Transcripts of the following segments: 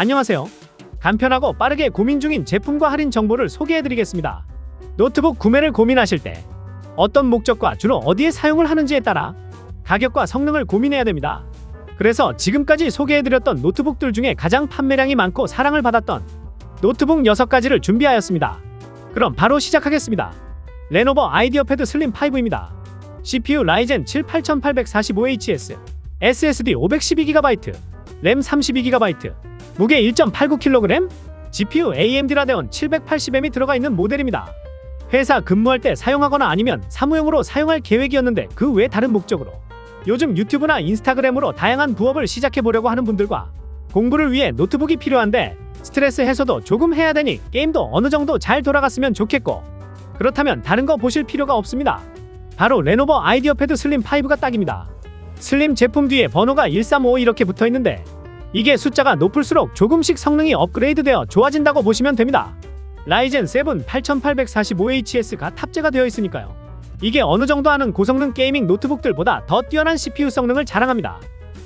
안녕하세요. 간편하고 빠르게 고민 중인 제품과 할인 정보를 소개해드리겠습니다. 노트북 구매를 고민하실 때 어떤 목적과 주로 어디에 사용을 하는지에 따라 가격과 성능을 고민해야 됩니다. 그래서 지금까지 소개해드렸던 노트북들 중에 가장 판매량이 많고 사랑을 받았던 노트북 6가지를 준비하였습니다. 그럼 바로 시작하겠습니다. 레노버 아이디어 패드 슬림 5입니다. CPU 라이젠 7 8845HS, SSD 512GB, 램 32GB, 무게 1.89kg, GPU AMD 라데온 780M이 들어가 있는 모델입니다. 회사 근무할 때 사용하거나 아니면 사무용으로 사용할 계획이었는데 그 외 다른 목적으로 요즘 유튜브나 인스타그램으로 다양한 부업을 시작해 보려고 하는 분들과 공부를 위해 노트북이 필요한데 스트레스 해소도 조금 해야 되니 게임도 어느 정도 잘 돌아갔으면 좋겠고 그렇다면 다른 거 보실 필요가 없습니다. 바로 레노버 아이디어 패드 슬림 5가 딱입니다. 슬림 제품 뒤에 번호가 135 이렇게 붙어 있는데 이게 숫자가 높을수록 조금씩 성능이 업그레이드되어 좋아진다고 보시면 됩니다. 라이젠 7 8845HS가 탑재가 되어 있으니까요. 이게 어느 정도 하는 고성능 게이밍 노트북들보다 더 뛰어난 CPU 성능을 자랑합니다.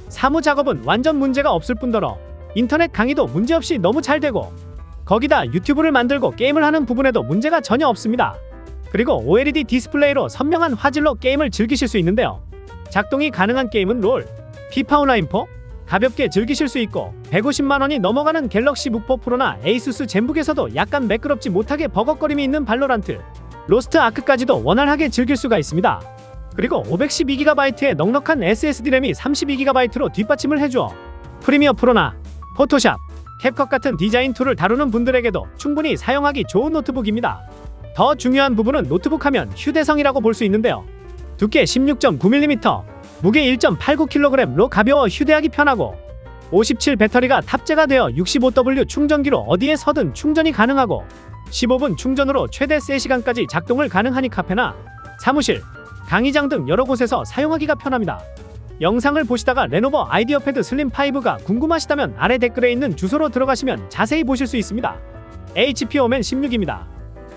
사무 작업은 완전 문제가 없을 뿐더러 인터넷 강의도 문제없이 너무 잘 되고 거기다 유튜브를 만들고 게임을 하는 부분에도 문제가 전혀 없습니다. 그리고 OLED 디스플레이로 선명한 화질로 게임을 즐기실 수 있는데요. 작동이 가능한 게임은 롤, 피파 온라인 4 가볍게 즐기실 수 있고 150만 원이 넘어가는 갤럭시 북4 프로나 에이수스 젠북에서도 약간 매끄럽지 못하게 버벅거림이 있는 발로란트, 로스트 아크까지도 원활하게 즐길 수가 있습니다. 그리고 512GB의 넉넉한 SSD 램이 32GB로 뒷받침을 해주어 프리미어 프로나 포토샵, 캡컷 같은 디자인 툴을 다루는 분들에게도 충분히 사용하기 좋은 노트북입니다. 더 중요한 부분은 노트북 하면 휴대성이라고 볼 수 있는데요. 두께 16.9mm, 무게 1.89kg로 가벼워 휴대하기 편하고 57 배터리가 탑재가 되어 65W 충전기로 어디에 서든 충전이 가능하고 15분 충전으로 최대 3시간까지 작동을 가능하니 카페나 사무실, 강의장 등 여러 곳에서 사용하기가 편합니다. 영상을 보시다가 레노버 아이디어 패드 슬림 5가 궁금하시다면 아래 댓글에 있는 주소로 들어가시면 자세히 보실 수 있습니다. HP 오멘 16입니다.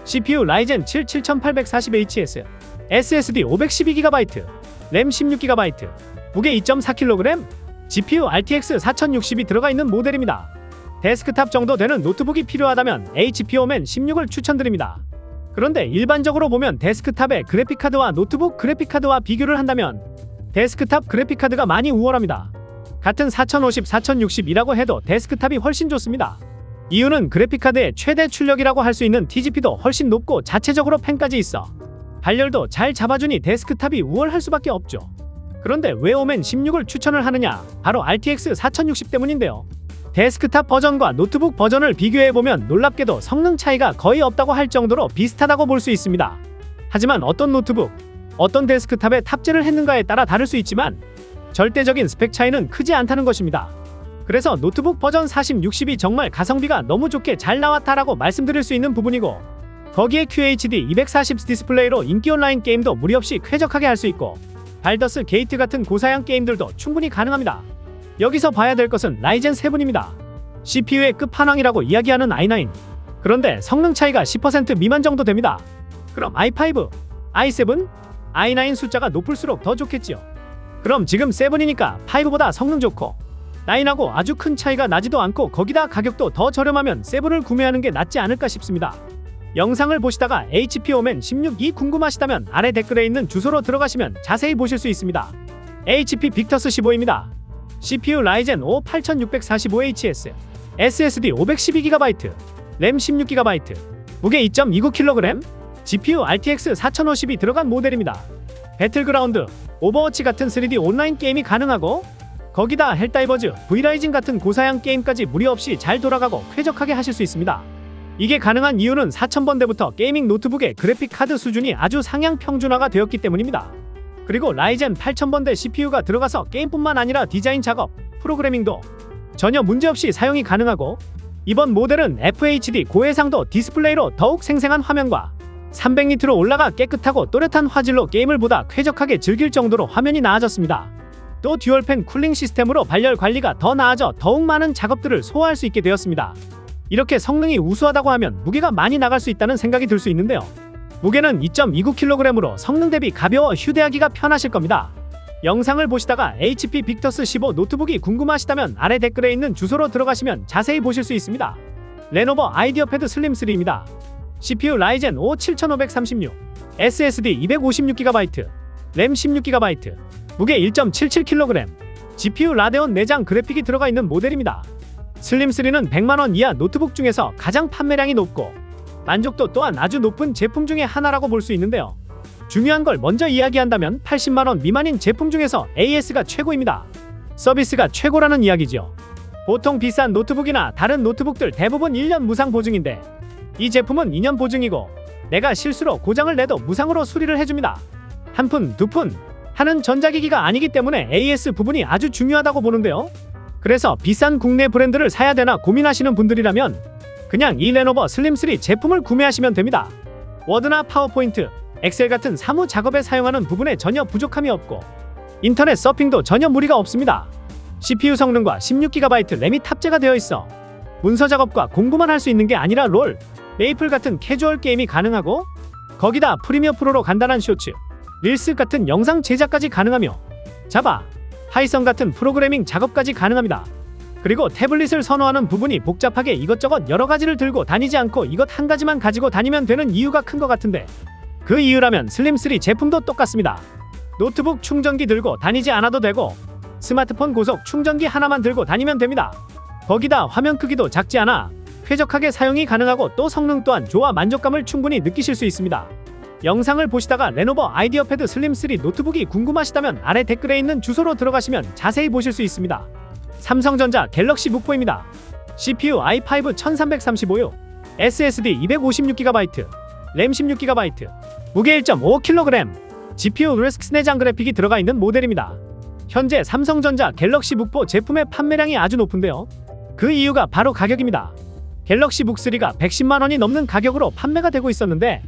CPU 라이젠 7 7840HS, SSD 512GB, 램 16GB, 무게 2.4kg, GPU RTX 4060이 들어가 있는 모델입니다. 데스크탑 정도 되는 노트북이 필요하다면 HP 오멘 16을 추천드립니다. 그런데 일반적으로 보면 데스크탑의 그래픽카드와 노트북 그래픽카드와 비교를 한다면 데스크탑 그래픽카드가 많이 우월합니다. 같은 4050, 4060이라고 해도 데스크탑이 훨씬 좋습니다. 이유는 그래픽카드의 최대 출력이라고 할 수 있는 TGP도 훨씬 높고 자체적으로 펜까지 있어 발열도 잘 잡아주니 데스크탑이 우월할 수밖에 없죠. 그런데 왜 오멘 16을 추천을 하느냐? 바로 RTX 4060 때문인데요. 데스크탑 버전과 노트북 버전을 비교해보면 놀랍게도 성능 차이가 거의 없다고 할 정도로 비슷하다고 볼 수 있습니다. 하지만 어떤 노트북, 어떤 데스크탑에 탑재를 했는가에 따라 다를 수 있지만 절대적인 스펙 차이는 크지 않다는 것입니다. 그래서 노트북 버전 40, 60이 정말 가성비가 너무 좋게 잘 나왔다라고 말씀드릴 수 있는 부분이고 거기에 QHD 240 디스플레이로 인기 온라인 게임도 무리 없이 쾌적하게 할 수 있고 발더스 게이트 같은 고사양 게임들도 충분히 가능합니다. 여기서 봐야 될 것은 라이젠 7입니다. CPU의 끝판왕이라고 이야기하는 i9. 그런데 성능 차이가 10% 미만 정도 됩니다. 그럼 i5, i7, i9 숫자가 높을수록 더 좋겠지요. 그럼 지금 7이니까 5보다 성능 좋고 9하고 아주 큰 차이가 나지도 않고 거기다 가격도 더 저렴하면 7을 구매하는 게 낫지 않을까 싶습니다. 영상을 보시다가 HP 오멘 16이 궁금하시다면 아래 댓글에 있는 주소로 들어가시면 자세히 보실 수 있습니다. HP 빅터스 15입니다. CPU 라이젠 5 8645HS, SSD 512GB, 램 16GB, 무게 2.29kg, GPU RTX 4050이 들어간 모델입니다. 배틀그라운드, 오버워치 같은 3D 온라인 게임이 가능하고 거기다 헬다이버즈, V라이징 같은 고사양 게임까지 무리 없이 잘 돌아가고 쾌적하게 하실 수 있습니다. 이게 가능한 이유는 4000번대부터 게이밍 노트북의 그래픽 카드 수준이 아주 상향 평준화가 되었기 때문입니다. 그리고 라이젠 8000번대 CPU가 들어가서 게임뿐만 아니라 디자인 작업, 프로그래밍도 전혀 문제없이 사용이 가능하고 이번 모델은 FHD 고해상도 디스플레이로 더욱 생생한 화면과 300니트로 올라가 깨끗하고 또렷한 화질로 게임을 보다 쾌적하게 즐길 정도로 화면이 나아졌습니다. 또 듀얼팬 쿨링 시스템으로 발열 관리가 더 나아져 더욱 많은 작업들을 소화할 수 있게 되었습니다. 이렇게 성능이 우수하다고 하면 무게가 많이 나갈 수 있다는 생각이 들 수 있는데요. 무게는 2.29kg으로 성능 대비 가벼워 휴대하기가 편하실 겁니다. 영상을 보시다가 HP 빅터스 15 노트북이 궁금하시다면 아래 댓글에 있는 주소로 들어가시면 자세히 보실 수 있습니다. 레노버 아이디어 패드 슬림 3입니다. CPU 라이젠 5 7536, SSD 256GB, 램 16GB, 무게 1.77kg, GPU 라데온 내장 그래픽이 들어가 있는 모델입니다. 슬림 3는 100만원 이하 노트북 중에서 가장 판매량이 높고 만족도 또한 아주 높은 제품 중에 하나라고 볼 수 있는데요. 중요한 걸 먼저 이야기한다면 80만원 미만인 제품 중에서 AS가 최고입니다. 서비스가 최고라는 이야기죠. 보통 비싼 노트북이나 다른 노트북들 대부분 1년 무상 보증인데 이 제품은 2년 보증이고 내가 실수로 고장을 내도 무상으로 수리를 해줍니다. 한 푼, 두 푼 하는 전자기기가 아니기 때문에 AS 부분이 아주 중요하다고 보는데요. 그래서 비싼 국내 브랜드를 사야 되나 고민하시는 분들이라면 그냥 이 레노버 슬림 3 제품을 구매하시면 됩니다. 워드나 파워포인트, 엑셀 같은 사무 작업에 사용하는 부분에 전혀 부족함이 없고 인터넷 서핑도 전혀 무리가 없습니다. CPU 성능과 16GB 램이 탑재가 되어 있어 문서 작업과 공부만 할 수 있는 게 아니라 롤, 메이플 같은 캐주얼 게임이 가능하고 거기다 프리미어 프로로 간단한 쇼츠, 릴스 같은 영상 제작까지 가능하며 자바, 파이썬 같은 프로그래밍 작업까지 가능합니다. 그리고 태블릿을 선호하는 부분이 복잡하게 이것저것 여러 가지를 들고 다니지 않고 이것 한 가지만 가지고 다니면 되는 이유가 큰 것 같은데 그 이유라면 슬림3 제품도 똑같습니다. 노트북 충전기 들고 다니지 않아도 되고 스마트폰 고속 충전기 하나만 들고 다니면 됩니다. 거기다 화면 크기도 작지 않아 쾌적하게 사용이 가능하고 또 성능 또한 좋아 만족감을 충분히 느끼실 수 있습니다. 영상을 보시다가 레노버 아이디어 패드 슬림 3 노트북이 궁금하시다면 아래 댓글에 있는 주소로 들어가시면 자세히 보실 수 있습니다. 삼성전자 갤럭시 북4입니다. CPU i5 1335요. SSD 256GB, 램 16GB, 무게 1.5kg, GPU 르스크 내장 그래픽이 들어가 있는 모델입니다. 현재 삼성전자 갤럭시 북4 제품의 판매량이 아주 높은데요. 그 이유가 바로 가격입니다. 갤럭시 북3가 110만 원이 넘는 가격으로 판매가 되고 있었는데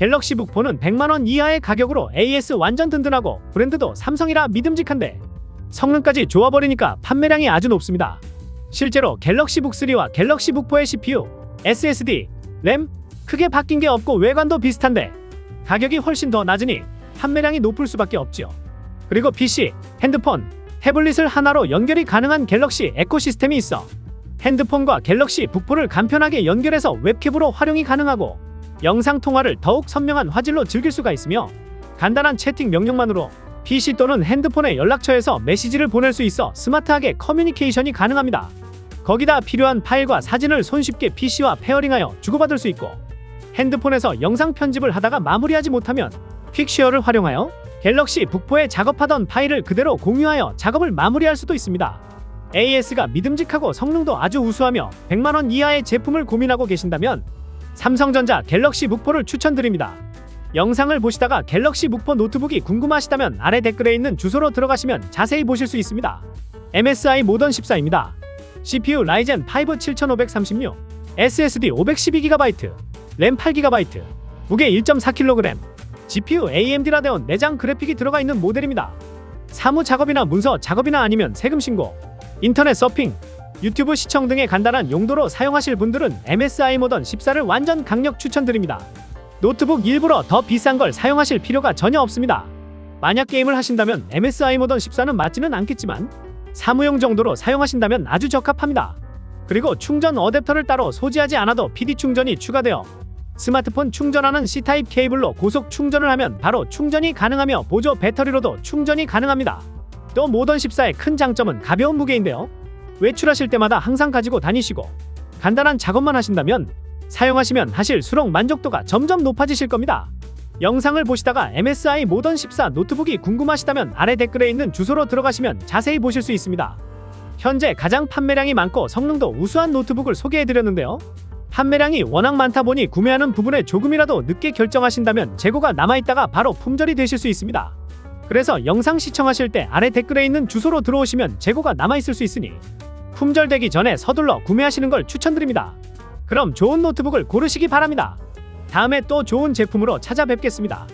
갤럭시 북4는 100만 원 이하의 가격으로 AS 완전 든든하고 브랜드도 삼성이라 믿음직한데 성능까지 좋아버리니까 판매량이 아주 높습니다. 실제로 갤럭시 북3와 갤럭시 북4의 CPU, SSD, 램 크게 바뀐 게 없고 외관도 비슷한데 가격이 훨씬 더 낮으니 판매량이 높을 수밖에 없지요. 그리고 PC, 핸드폰, 태블릿을 하나로 연결이 가능한 갤럭시 에코시스템이 있어 핸드폰과 갤럭시 북포를 간편하게 연결해서 웹캠으로 활용이 가능하고 영상 통화를 더욱 선명한 화질로 즐길 수가 있으며 간단한 채팅 명령만으로 PC 또는 핸드폰의 연락처에서 메시지를 보낼 수 있어 스마트하게 커뮤니케이션이 가능합니다. 거기다 필요한 파일과 사진을 손쉽게 PC와 페어링하여 주고받을 수 있고 핸드폰에서 영상 편집을 하다가 마무리하지 못하면 퀵쉐어를 활용하여 갤럭시 북포에 작업하던 파일을 그대로 공유하여 작업을 마무리할 수도 있습니다. AS가 믿음직하고 성능도 아주 우수하며 100만원 이하의 제품을 고민하고 계신다면 삼성전자 갤럭시 북포를 추천드립니다. 영상을 보시다가 갤럭시 북포 노트북이 궁금하시다면 아래 댓글에 있는 주소로 들어가시면 자세히 보실 수 있습니다. MSI 모던 14입니다. CPU 라이젠 5 7536, SSD 512GB, 램 8GB, 무게 1.4kg, GPU AMD 라데온 내장 그래픽이 들어가 있는 모델입니다. 사무 작업이나 문서 작업이나 아니면 세금 신고, 인터넷 서핑, 유튜브 시청 등의 간단한 용도로 사용하실 분들은 MSI 모던 14를 완전 강력 추천드립니다. 노트북 일부러 더 비싼 걸 사용하실 필요가 전혀 없습니다. 만약 게임을 하신다면 MSI 모던 14는 맞지는 않겠지만 사무용 정도로 사용하신다면 아주 적합합니다. 그리고 충전 어댑터를 따로 소지하지 않아도 PD 충전이 추가되어 스마트폰 충전하는 C타입 케이블로 고속 충전을 하면 바로 충전이 가능하며 보조 배터리로도 충전이 가능합니다. 또 모던 14의 큰 장점은 가벼운 무게인데요. 외출하실 때마다 항상 가지고 다니시고 간단한 작업만 하신다면 사용하시면 하실 수록 만족도가 점점 높아지실 겁니다. 영상을 보시다가 MSI 모던 14 노트북이 궁금하시다면 아래 댓글에 있는 주소로 들어가시면 자세히 보실 수 있습니다. 현재 가장 판매량이 많고 성능도 우수한 노트북을 소개해드렸는데요. 판매량이 워낙 많다 보니 구매하는 부분에 조금이라도 늦게 결정하신다면 재고가 남아있다가 바로 품절이 되실 수 있습니다. 그래서 영상 시청하실 때 아래 댓글에 있는 주소로 들어오시면 재고가 남아있을 수 있으니 품절되기 전에 서둘러 구매하시는 걸 추천드립니다. 그럼 좋은 노트북을 고르시기 바랍니다. 다음에 또 좋은 제품으로 찾아뵙겠습니다.